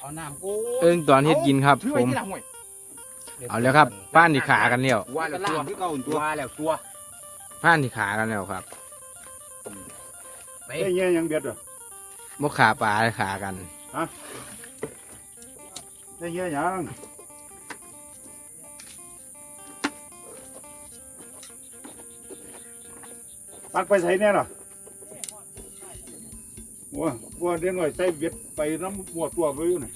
เอาน้ำกูเอิ้งตอนเฮ็ดกินครับถือผไว้มที่หลังห่วยเอาแล้วครับป้านที่ขากันแล้วว่าแล้วตัวที่เก่าตัวว่าแล้วตัวป้านที่ขากันแล้วครับไปได้เงี้ยยังเบ็ดอะบ่ขาปลาขากันได้เงี้ยยังปักไปใส่แน่หรอ ว้าว่าเดี๋ยวหน่อยใส่เบ็ดไปน้ำหมวดตัวไปอยู่หน่อย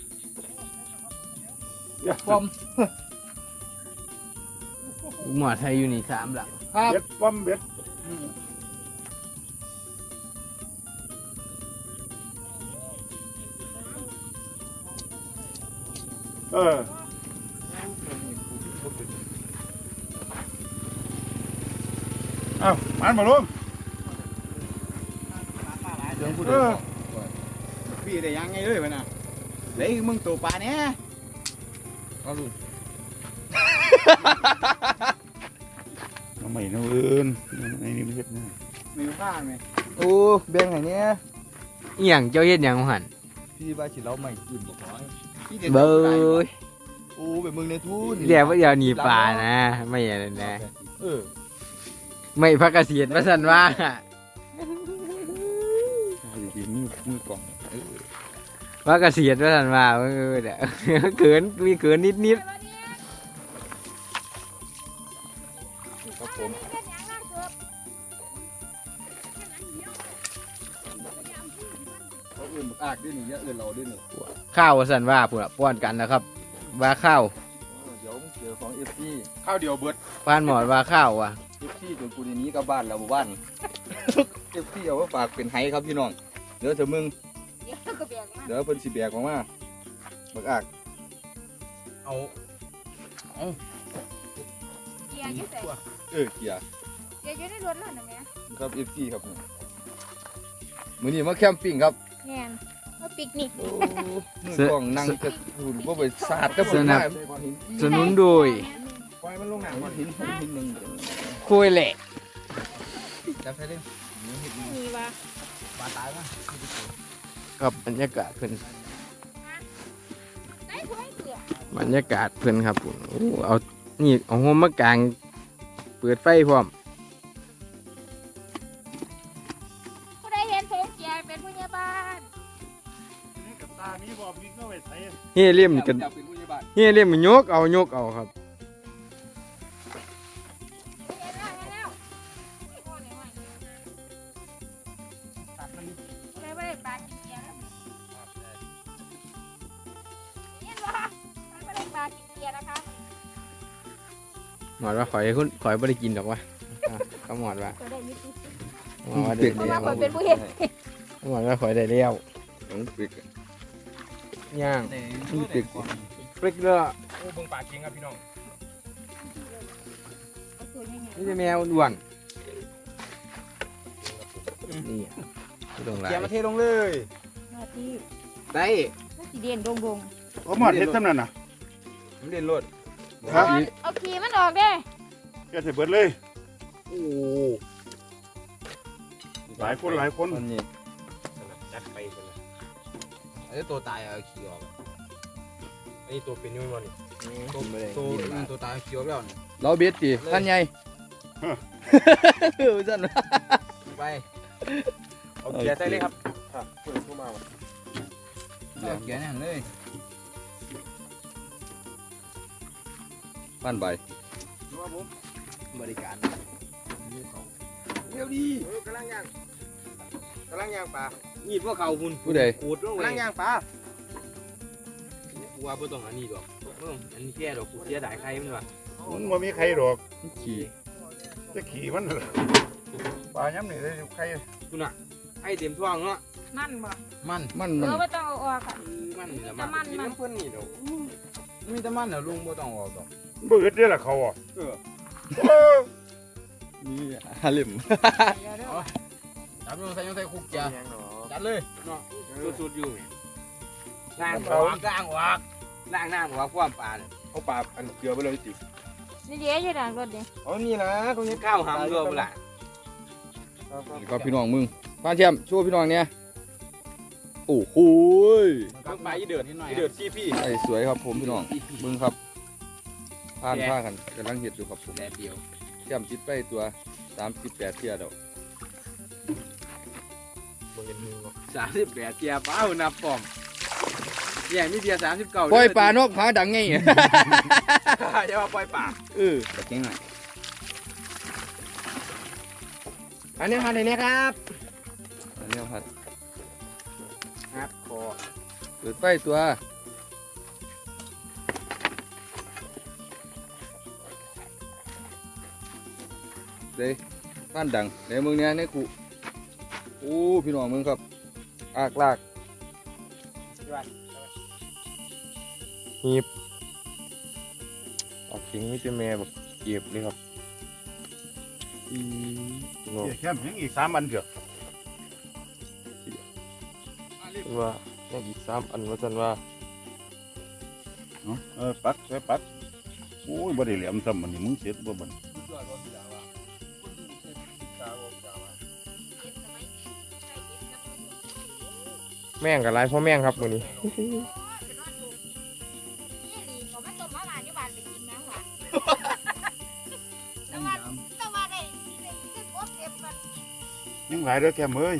อย่าป้อมหมอไทยอยู่นี่สามหลังครับเบ็ดป้อมเบ็ดเออเอ้ามันมาลุงเออ พี่ได้ยังไงเลยมันน่ะเฮ้ยมึงตัวปลาเนี่ยเอาลูกทำไมนะเอิญไอ้นี่ไม่เห็ดนะมีผ้าไหมโอ้แบ่งให้เนี่ยเอียงเจ้าเฮ็ดหยังหันพี่ว่าสิเราไม่กินบ่ขอเบ้ยโอ้แบบมึงในทุนเรียกว่าอย่าหนีปลานะ ไม่อะไรนะ เออ ไม่พักเกษียณมาสันว่า พักเกษียณมาสันว่าเออเดี๋ยวเขินมีเขินนิดนิดครับผมเขาอื่นบักอากด้วยนี่เยอะอื่นเราด้วยนี่ๆข้าวว่าสันว่าพวกป้อนกันนะครับ ว่าข้าวเออเดี๋ยวมึงเจอของเอฟซีข้าวเดียวเบิดป้านหมอดว่าข้าวว่ะเอฟซีจนกูในนี้กลับบ้านแล้วบ่บ้านเอฟซีเอามาฝากเป็นไห้ครับพี่น้องเดี๋ยวเถอะมึง เดี๋ยวก็แบกมาเดี๋ยวเพิ่นสิแบกออกมาบักอากเอาเกียร์อยืดใส่เออเกียร์เกียร์อยืดในรถแล้วนะแม่ครับเอฟซีครับนี่มื้อนี้มาแคมปิ้งครับแม่นมาปิกนิกโอ้มือกล้องนั่งกระหุ่นบ่ไปสาดกับผมได้สนุนโดยปล่อยมันลงน้ำก่อนหินหินหินหนึ่งคุยแหละจับใส่เลยมีว่าปลาตายมั้ย กับบรรยากาศเพิ่นได้ถ้วยเกลือบรรยากาศเพิ่นครับผมโอ้เอานี่เอาหัวมากลาง เปิดไฟพร้อมผู้ใดเห็นโถงเกียร์เป็นผู้ใหญ่บ้านนี่กับตามีบอกมีก็ไปใส่เฮ้เลี่ยมนี่กันจับเป็นผู้ใหญ่บ้านเฮ้เลี่ยมมันยกเอายกเอาครับ กินเกียร์นะคะหมอดว่าข่อยคุณข่อยบ่ได้กินดอกวะอะก็หมอดว่าก็ได้อยินหมอดว่าได้เพราะแล้ว่าวคนเป็นผู้เห็นหมอดว่าข่อยได้แล้วต้องปิดย่างนี่ปิดปริกเลยโอ้เบิ่งปลาเก่งครับพี่น้องนี่จะแมวด่วนนี่ไม่ต้องไรเกียร์มาเทลงเลยมาที่ได้น่าสีเด่นดงดงเขาหมอดเห็ดซ้ำนั่นน่ะ มันเด่นรถครับเอาขี่มันออกเด้แกใส่เบิดเลย โอ้หลายคนหลายคนอันนี้จัดไปกันเลยไอ้ตัวตายเอาขี้ออกอันนี้ตัวเป็นอยุ่งบ่นี่ตัวตัวอืมตัวตายเอาขี้ออกแล้วนี่เราเบ็ดดิท่านใหญ่เออจันไปเอาเกียร์ใส่เลยครับครับเปิดเข้ามาว่ะเอาเกียร์นั่นเลย ปั้นใบดูว่าผมบริการเร็วดีเออกำลังย่างกำลังย่างปลาหยิบพวกเขาคุณผู้ใดขูดลงกำเลลัยงย่างปลาว่าบ่ต้องอันนี้ดอกบ่ต้องอันนี้แค่ดอกกูเสียดายใครมันวะมันบ่มีใครหรอกขี่จะขี่มันเหรอปลาย้ำนี่ได้อยู่ใครคุณอะให้เต็มท้องเนาะมันบ่มันมันเอมันอไม่ต้องเอาออกอะมันนี่แหละแต่มันกินมันน้ำเพิ่นนี่ดอก มีแต่มันน่ะลุงบ่ต้องออกดอกเบิดเด้อล่ะเขาอะนี่ฮาเลมเดี๋ยวเดี๋ยวจับลงใส่ลงใส่คุกจ้ะจัดเลยเนาะสุดๆอยู่ล้างออกล้างออกล้างน้ำออกความปลาเนี่ยเอาปลาอันเกลือไปเลยตินี่เดี๋ยวอยู่หลังรถเดี๋ยวเอานี่นะตรงนี้ข้าวหำเรือเปล่านี่ก็พี่น้องมึงป้าแชมป์ช่วยพี่น้องเนี่ย โอ้โหยเบิ่งปลาอีเดือดนิดหน่อยอีเดือดซีพี่ไอ้สวยครับผมพี่น้องเบิ่งครับผ่านผ้ากันกำลังเห็ดอยู่ครับผมแดดเดียวแจ่มจิตไปตัว38เที่ยเดียวมึงเห็นมือบ่สามสิบแปดเจียป้าเอานับปอมแย่มีเบียร์สามสิบเก้าปล่อยปลานกหาดังไงจะว่าปล่อยปลาเออตะเก่งหน่อยอันนี้หันไหนเนี่ยครับอันนี้ครับงัดคอ เปิดไฟตัวเด้ท่านดังในมึงเนี้ยในกูโอ้พี่น้องมึงครับ อากลากหีบออกทิ้งมิตรแม่แบบเก็บเลยครับอืมโง่เดี๋ยวแค่ยังอีกสามอันเดียวว่า ยังอีกสามอันว่าจันว่าเนาะเออปักใส่ปักโอ้ยบ่ได้เหลี่ยมซ้ำมันนี่มึงเสร็จบ่บันแม่งกับไรพ่อแม่งครับมือนี้นี่หลีผมมาต้มมาหวานอยู่บ้านไปกินนะหวานแต่ว่าแต่ว่าได้ได้ได้กบเก็บมันยังหลายเด้อแค่เอ้ย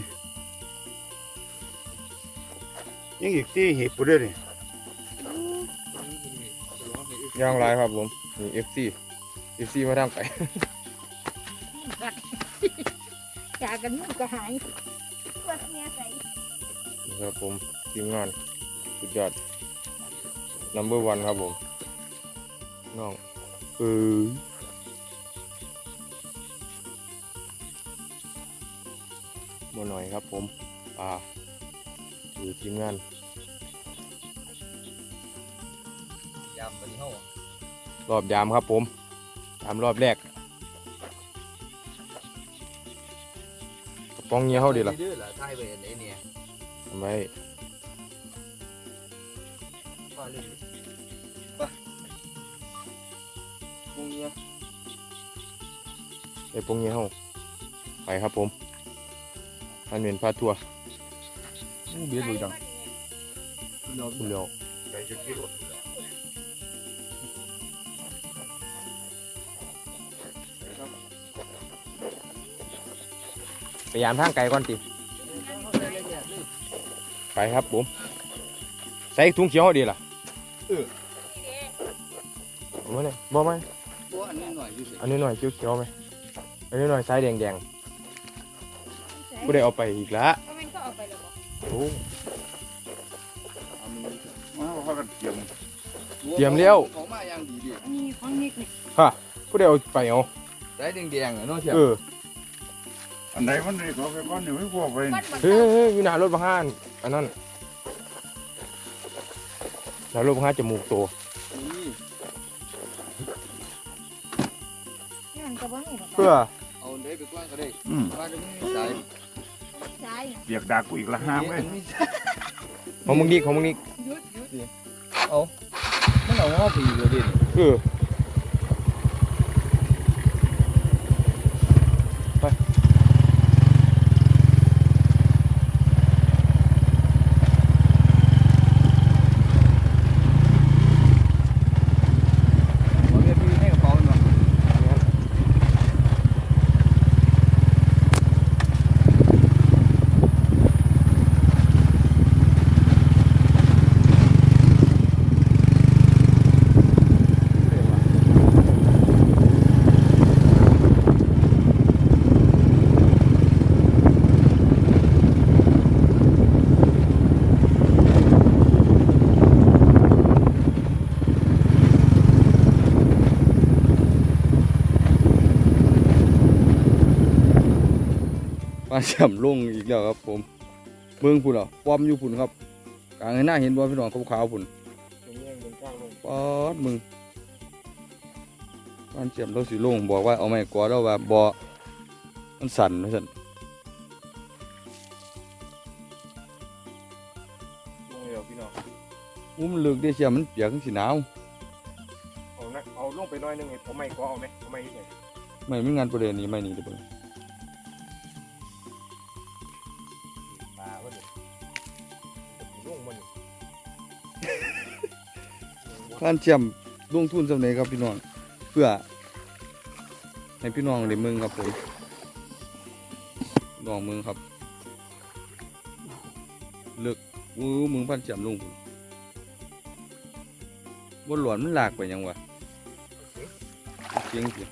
ยังอีกที่หีบกูเด้อนี่ย่างไรครับผมนี่เอฟซีเอฟซีมาทางไปจากกันมันก็หายปวดเมียใส่นี่ครับผมทีมงานสุดยอด number one ครับผมน้องเออมาหน่อยครับผม อ่าดูทีมงาน ตัวนี้เฮารอบยามครับผมยามรอบแรกกระป๋องเงี้ยเขาดีละดื้อเหรอใช่ไปไหนเนี่ยทำไมว่าเรื่องนี้ไปมึงเนี่ยไอ้ปงเงี้ยเขาไปครับผมอันเป็นพาทัวร์มึงเบี้ยดูจังคุณเลียวใส่ชุดที่รถ ไปยามทางไกลก่อนติไปครับผมใส่ถุงเขียวเขาดีล่ะเอามาเลยบ่ไหมตัวอันนี้หน่อยอยู่สิอันนี้หน่อยเขียวเขียวๆไหมอันนี้หน่อยสายแดงแดงๆกูได้เอาไปอีกละก็มันก็เอาไปแล้วบ่โอ้เอามันมาพากันเตรียมเตรียมเลี้ยวเขามาอย่างดีดิอันนี้ของนิกนี่กูได้เอาไปเอาได้แดงๆอะเนาะเชียวเอออันไหนมันนี่ก็ไปก้อนนี่ไม่พวกไปก้อนบักเฮ้ยเฮ้ยอยู่หน้ารถบางห้านอันนั้นหน้ารถบางห้านจมูกโตนี่นี่มันก็บ่มีหรอกเพื่อเอาได้ไปกว้างก็ได้อืมว่าจะไม่มีสายใช่น่ะเปียกดากกูอีกละห้ามเว้ยมันมีของมึงดิของมึงดิหยุดหยุดเอามันเอาง้อผีเลยดิเออไป เอาเรียกพี่ให้กระเป๋าหน่อย มาฉ่ำลงอีกแล้วครับผมเบิ่งพุ่นเหรอป้อมอยู่พุ่นครับกลางให้หน้าเห็นบ่พี่น้องขาวๆพุ่นป๊อดมึงบ้านเจียมเราสิลงบอกว่าเอาไม้กอแล้วว่าบ่มันสั่นว่าสั่นลงเร็วพี่น้องอุ้มนลึกได้เชียมันเปียกมันสิหนาวเอานะเอาลงไปหน้อยหนึงไอ้ผมไม่ก็เอาไหมเอาไม่เลยไม่มีงานประเด็นนี้ไม่นี่เด้อเบิ่งปลาก็เดี๋ยว ท่านเจียมลงทุนสำเร็จครับพี่น้อง เพื่อ ให้พี่น้องได้เมืองครับผมลองเมืองครับเลือกมือมึงพันเจียมลงพุ่นบนหลวนมันหลากไปยังวะเสียงสิ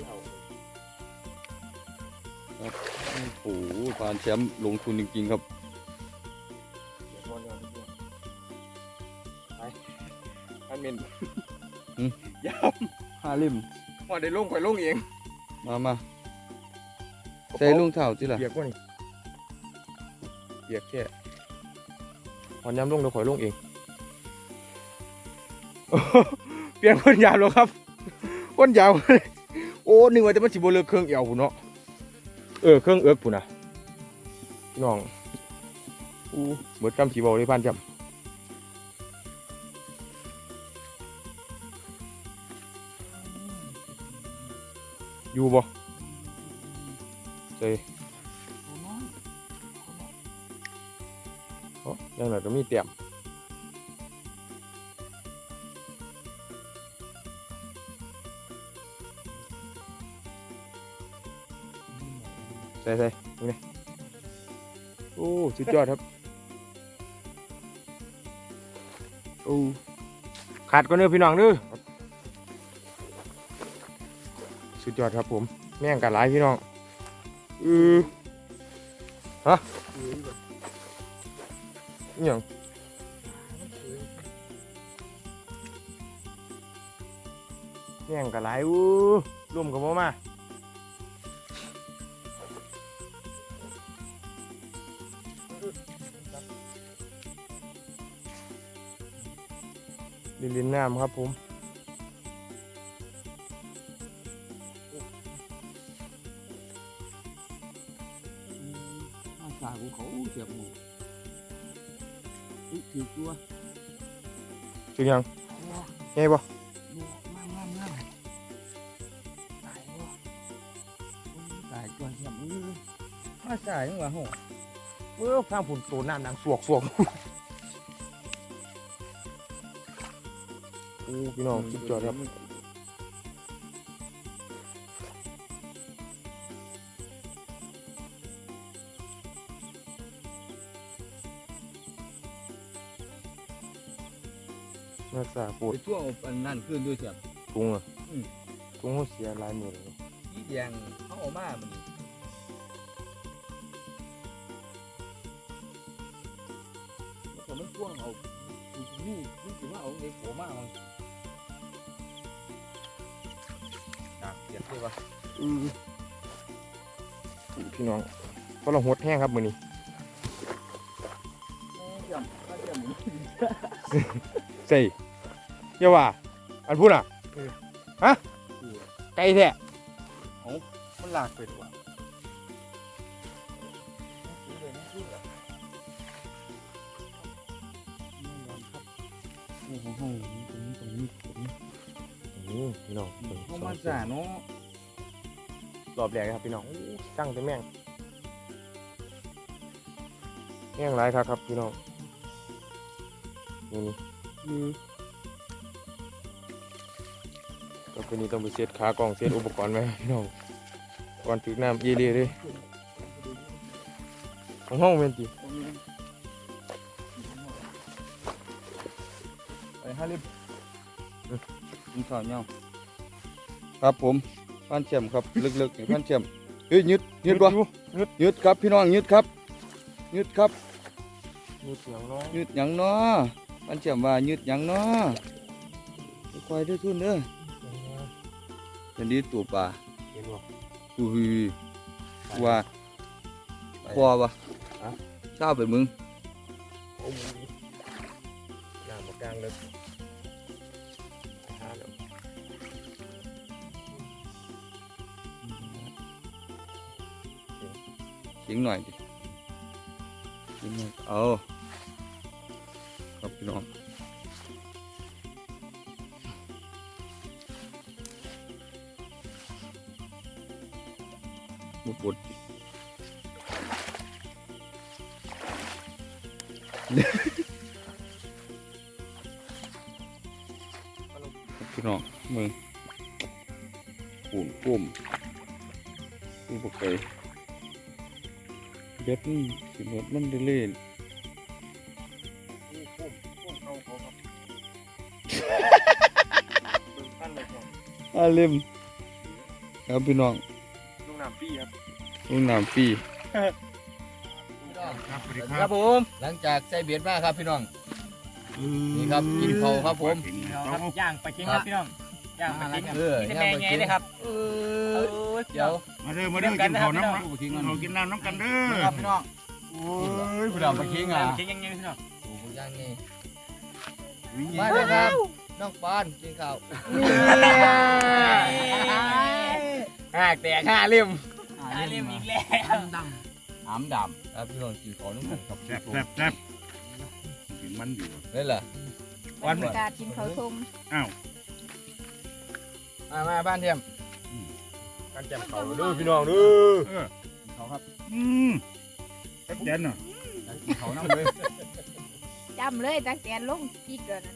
มีหนาวพี่น้องมันเอาโอ้โหผ่านแชมป์ลงทุนจริงๆครับเดี๋ยวก่อนเดี๋ยวเดี๋ยวไปไปเมนห้าเล่มว่าได้ลงข่อยลงเอง มามาใส่ลุงเท้าที่ล่ะเปียกกว่านี่เปียกแค่พอนย้ำลงเดี๋ยวข่อยลงเอง เปลี่ยนคนยาวแล้วครับคนยาวโอ้ นึกว่าจะมันสิบเลือกเครื่องเอวพุ่นเนาะเออเครื่องเอิกพุ่นนะพี่น้องอู้เบิดคำสีบอกเลยพันจำอยู่บ่เซ่โอ้ยังไงก็มีเตรียม ใส่ใส่ตรงนี้โอ้สุดยอดครับโอ้ขาดก็เนื้อพี่น้องเด้อสุดยอดครับผม แม่งกัดหลายพี่น้องอือฮะอหย่งแม่งกัดหลายอู้ร่วมกับพ่มา ลินลินน้ำครับผมข้าวสาของเขาเสียบหมูถือตัวถึงยังไงบ่งามงามงามตายบ่ตายก่อนเสียบมือมาใส่ยังวะโหเมื่อข้างผุนโตน้ำดังสวกสวก อ้พี่น้องสุดยอดครับนักษาปวดไปทั่วอันนั่นขึ้นด้วยเสียบตุงอะอืมตุงเขาเสียหลายหมื่นเลยที่แดงเขาเออกมามัน เด็กโผล่มาเอาอะเสียด้วยวะอือพี่น้องเพราะเราหดแห้งครับมือนี้เสียบเยบหมูใส่เยาว่าอันพูดอะฮะไก่แท้มันลากไปดีกว่า โอ้โหตรงนี้ตรงนี้ตรงนี้นี่พี่น้องเขามาสาเนาะรอบแรกครับพี่น้องอู้สั่งแต่แม่งแม่งไรครับครับพี่น้องนี่นี่ก็เป็นนี้ต้องไปเซตขากล่องเซตอุปกรณ์ไหมพี่น้องก่อนถึงน้ำเยเลีเลยของห้องเป็นจี ห้าเล่มลุงเท้าเนาครับผมผ่านแชมป์ครับลึกๆนี่ผ่านแชมป์เฮ้ยยึดยึดบ่ยึดยึดครับ พี่น้องยึดครับยึดครับยึดเสียงน้องยึดหยังเนาะผ่านแชมป์ว่ายึดหยังเนาะควายเด้อทุนเด้อเป็นดีตัวปลาเห็นบ่อุ้ยว่าพอปะฮะเช้าไปมึงโอ้โหน้ำมากลางเลย สียงหน่อยดิเสียงหน่อยเอาครับพี่น้องหมดบดพี่น้องมึงปุ่นปุ่มปุ่มปกไป เบ็ดมันสิหมดมันได้เล่นอาเล่มครับพี่น้องลุงน้ำปีครับลุงน้ำปีครับผม หลังจากใส่เบียดมาครับพี่น้องนี่ครับกินเขาครับผมย่างไปกินครับพี่น้อง ย่างไปกินเออมีแต่แม่ไงเลยครับเออเดี๋ยวมาเด้อมาเด้อกินข้าวน้ำนะเรากินน้ำน้ำกันเด้อครับพี่น้องโอ้ยผู้ดำมาคิงอะกินยังไงพี่น้องโอ้ยย่างไงมาเลยครับน้องปอนกินข้าวห้าแตกห้าเล่มห้าเล่มอีกแล้วดำน้ำดำครับพี่น้องกินข้าวน้ำมันครับแซ่บแซ่บแซ่บกินมันอยู่นี่แหละบรรยากาศกินข้าวต้มอ้าว มามาบ้านเทียมการแจมเขาเด้อพี่น้องเด้อเออเขาครับอืมชัดเจนเนาะกินข้าวน้ำเลยจำเลยตั้งแต่ลงที่เกินนะ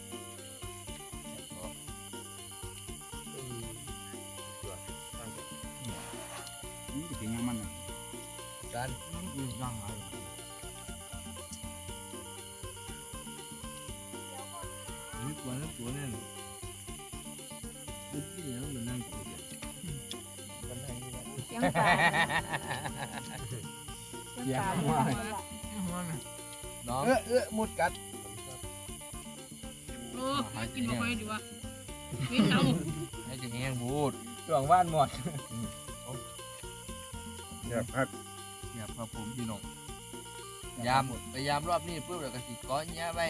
นี่กินยังมันกันย่างอะไรนี่ตัวนั้นตัวนั้ นนี่ยังมันนั่งกินกันเสียงปลาเสียงปลาน้องเออเออมุดกัดโอ้กินบ่ค่อยดีวะวินเอาให้จะแห้งบูดช่วงบ้านหมดแซ่บครับเนี่ยครับผมพี่น้องยามพยายามรอบนี้ปุ๊บแล้วก็สิก้อนเนี้ยไป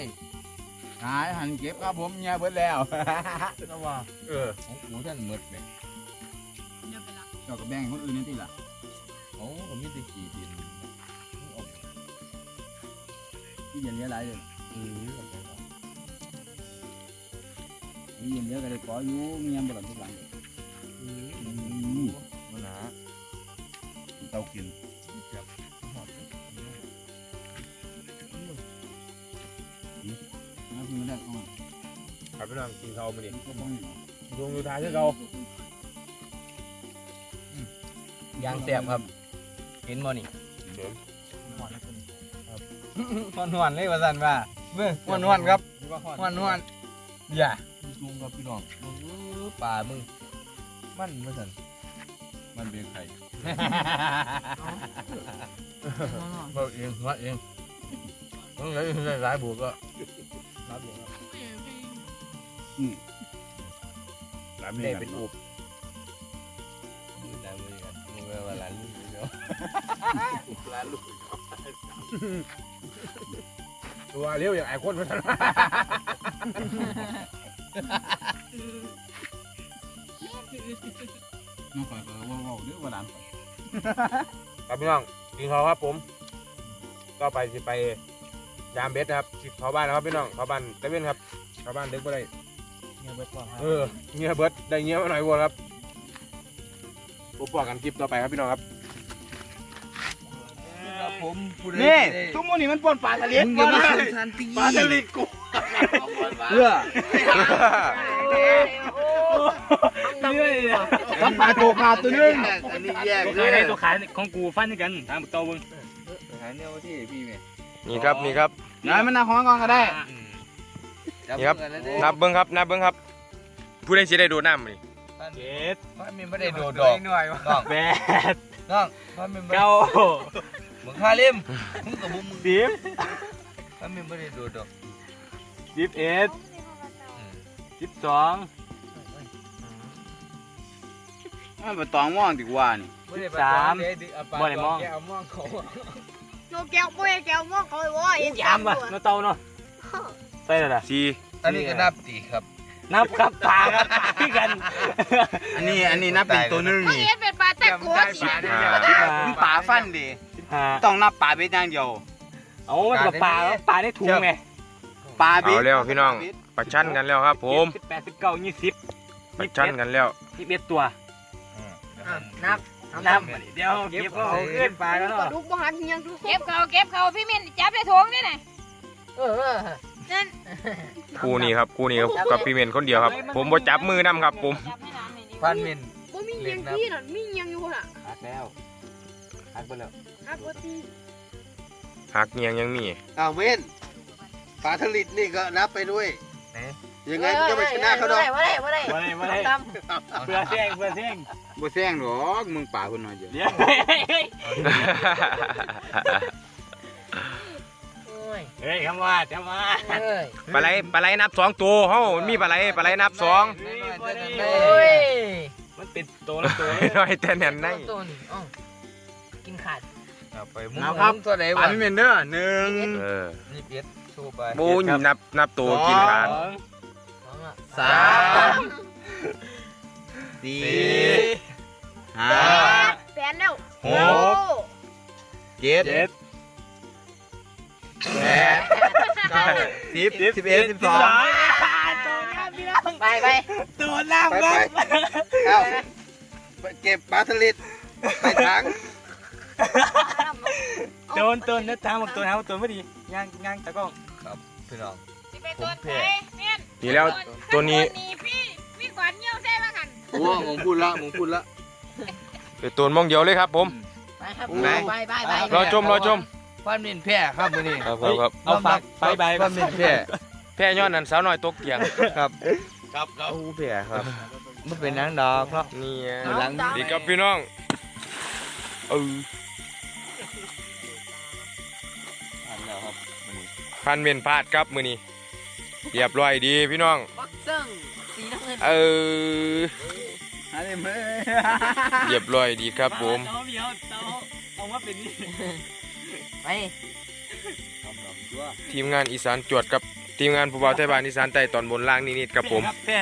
หายหันเก็บครับผมเนี่ยเบิดแล้วนะว่าเออของกูท่านหมดเลยเดี๋ยวไปละเจ้าก็แบ่งคนอื่นนี่ติล่ะโอ้ก็มีแต่ขี้ดินที่เย็นเยอะหลายเลยอือที่เย็นเยอะก็ได้ขออยู่เมียบ่หลังทุกหลังอือมันหนาเตากิน ครับพี่น้องกินเขามาดิก็บ้องอยู่ดวงดูทางที่เรายางแสบครับ เห็นบ่นี่เดิมหวนหวนเลยว่าสันว่าเมื่อหวนหวนครับหวนหวนอย่าจุงกับพี่น้องมึงเอ้อป่ามึง มันว่าสันมันเป็นไข่เราเองวัดเองต้องเลยสายบุกก็รับเองครับ ร้านนี้ได้กัเป็นนอุบได้มือกันมึงเวลาลูกเดียวลาลูกตัวเลี้ยวอย่างไอ้คนมันน้องข่อยก็ว่าว่าเรื่องว่าร้านข่อยครับพี่น้องกินเขาครับผม ก็ไปสิไปยามเบ็ดนะครับสิเขาบ้านนะครับพี่น้องเขาบ้านตะเวนครับเขาบ้านเด็กบ่ได้ เงี้ยเบิดก่อนครับเออเงี้ยเบิดได้เงี้ยมาหน่อยวัวครับพบปะกันคลิปต่อไปครับพี่น้องครับ ครับผมผู้ใดนี่ที่ได้ทุกมื้อนี้มันปนปลาทะเลมึงอย่ามาสงสารตีปลาทะเลกูเพื่อเรื่อยเลยกับปลาโตขาดตัวนึงอันนี้แยกตัวขายได้ตัวขายของกูฟันด้วยกันตามตัวเบิ่งหาแนวที่พี่แม่นี่ครับนี่ครับนายมันน่าห้องก่อนก็ได้จับ นี่ครับมือกันแล้วเด้นับเบิ้งครับ นับเบิ้งครับ ผู้ใดสิได้โดดน้ำนี่เจ็ดพ่อมีไม่ได้โดดดอกหน่อยวะน้องแปดน้องพ่อมีไม่เก้ามึงฆ่าเล่มมึงกับมึงสิบพ่อมีไม่ได้โดดดอกสิบเอ็ดสิบสองมันเป็นตองม่องดีกว่านี่บ่ได้สามบ่บ่ได้มองแก้วมองเขาโนแก้วโมยแก้วมองเขาว่าเอ็นยามว่ะน้าเตาเนาะ ใส่แล้วล่ะสี่อันนี้ก็นับตีครับ นับครับปลาครับปลาคือกัน อันนี้อันนี้นับเป็นตัวหนึงไม่นี่เอ็นเป็นปลาแต่กัวสิ มันป่าฟันดิห้าต้องนับป่าเบ็ดอย่างเดียวเอามันกับปลาแล้วปลาได้ถุงไงป่าเบ็ดเอาแล้วพี่น้องประชันกันแล้วครับ ผมสิบแปดสิบเก้ายี่สิบประชันกันแล้วยี่สิบเอ็ดตัวนับน้ำเดี๋ยวเก็บเขาขึ้นปลาแล้วปลาเนาะดุกบ่หันเฮียงดุกเก็บเขาเก็บเขาพี่มินจับได้ถงได้ไหนเออ นั่นคู่นี้ครับคู่นี้ครับกับพี่เมนคนเดียวครับ ผมบ่จับมือนํครับ ผม จับให้น้ำหน่อยดิพันมินบ่มีเฮียงที่น่ะมีเฮียงอยู่น่ะหักแล้วหักไปแล้วอักบ่ตีหักเงียงยังมี อ้าวเม่นปลาทลิดนี่ก็นับไปด้วยยังไงมันก็ไม่ชนะเขาดอกมาได้มาได้มาได้เพื่อแซงเพื่อแซงบ่แซงดอกมึงป่าคนน้อยเดียวเดี๋ยว เฮ้ยคำว่าคำว่าปลาไหลปลาไหลนับสองตัวเฮ้ามันมีปลาไหลปลาไหลนับสองมันติดตัวละตัวน้อยแต่แน่นในกินขาดไปเอาครับตัวไหนวะพี่เมนเด้อหนึ่งเออนี่เปียดชูไปบูนนับนับตัวกินขาดสามสี่ห้าแปดแล้วหกเจ็ด สิบสิบเอ็ดสิบสองไปไปตัวน้ำไปไปเอ้าไปเก็บปลาทลิดไปถังโดนตัวนะทางบอกตัวนะตัวไม่ดีย่างย่างตะก้องพี่น้องสิไปตัวไหนเมียนนี่แล้วตัวนี้นี่พี่พี่ขวัญเงี้ยวใช่ไหมกันโอ้ผมพูดละผมพูดละเป็นตัวมองเดียวเลยครับผมไปครับไหนไปไปไปรอชมรอชม ฟันมินแพ้ครับมื้อนี้ครับครับครับเอาฝากไปไปฟันมินแพ้แพ้ย้อนนั้นสาวน้อยตกเกียงครับ ครับครับโอ้แพ้ครับมันเป็นหนังดอกเนาะนี่หลังดีครับพี่น้องเออพันเมนพลาดครับมือนี้เรียบร้อยดีพี่น้องบักเซิงสีน้ำเงินเอออะไรเมื่อเรียบร้อยดีครับผมเอาเดียวเอาเอามาเป็นนี่ ไปทีมงานอีสานจวดกับทีมงานผู้บ่าวไทยบ้านอีสานใต้ตอนบนล่างนิดๆครับผมแพ้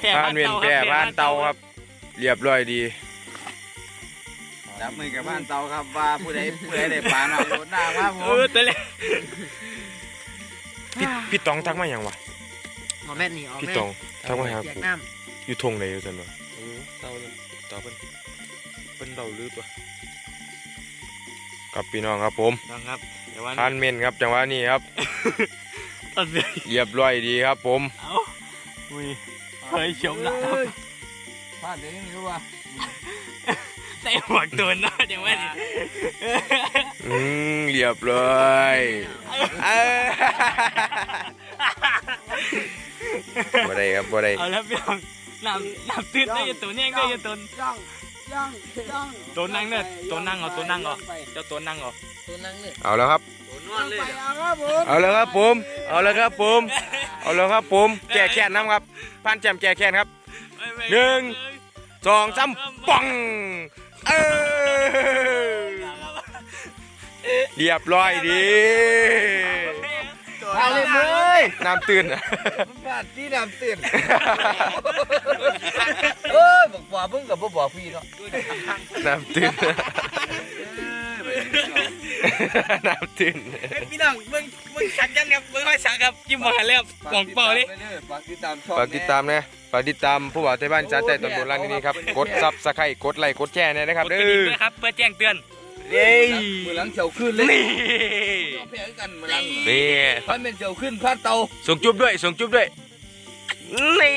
แพ้พานเวนแพ้พานเตาครับ เรียบร้อยดี จับมือกับบ้านเตาครับว่าผู้ใดผู้ใดได้ปลาหน่อยโดนหน้าครับผเอมอตัวเล็กพี่พี่ตองทักมาอย่างวะเอาแม่นี่เอาพี่แม่ตองทักมาหาเปียผมกน้อยู่ทงไหนอยู่จันวะเออเตาเลยเตาเป็นเป็นเตาลือตั วกับพี่น้องครับผมำนะครับเดี๋ยววันพานเมนครับจังหวะนี้ครับตัดเสียเรียบร้อยดีครับ ผมเอาอุ้ยเฮ้ยชมละพลาดได้ยังรู้ว่าใส่หัวตัวน่าเดี๋ยววันนี้อืมเรียบร้อยเอ้ยบ่ได้ครับบ่ได้เอาแล้วพี่น้องน้ำน้ำตื้นได้อยังตัวเนี้ยได้อยังตัว ย่องย่องย่องตัวนั่งเนี่ยตัวนั่งเอาตัวนั่งเอาเจ้าตัวนั่งเอาเอาแล้วครับไปเอาครับผมเอาแล้วครับผมเอาแล้วครับผมเอาแล้วครับผมแก่แค้นน้ำครับพันแจมแก่แค้นครับหนึ่งสองสามปังเออเรียบร้อยดีอะไรเมื่อยน้ำตื่นพลาดที่น้ำตื่น เอ้ยบอกว่าเพิ่งกับบ่บอกพี่เนาะน้ำตื่นน้ำตื่นพี่น้องมึงมึงสักยังครับมึงค่อยสักครับยิ้มมาแล้วกล่องเปล่าเลยฝากติดตามช่องฝากติดตามนะฝากติดตามผู้บ่าวไทยบ้านจ้าแต่ตอนบนล่างนี้ครับกดซับสไครต์กดไลค์กดแชร์เนี่ยนะครับกดเด้กระดิ่งอด้วยครับเพื่อแจ้งเตือนเย้มือหลังเฉียวขึ้นเลยนี่แพ้กันมือหลังนี่พันเป็นเฉียวขึ้นพลาดเตาส่งจุ๊บด้วยส่งจุ๊บด้วยนี่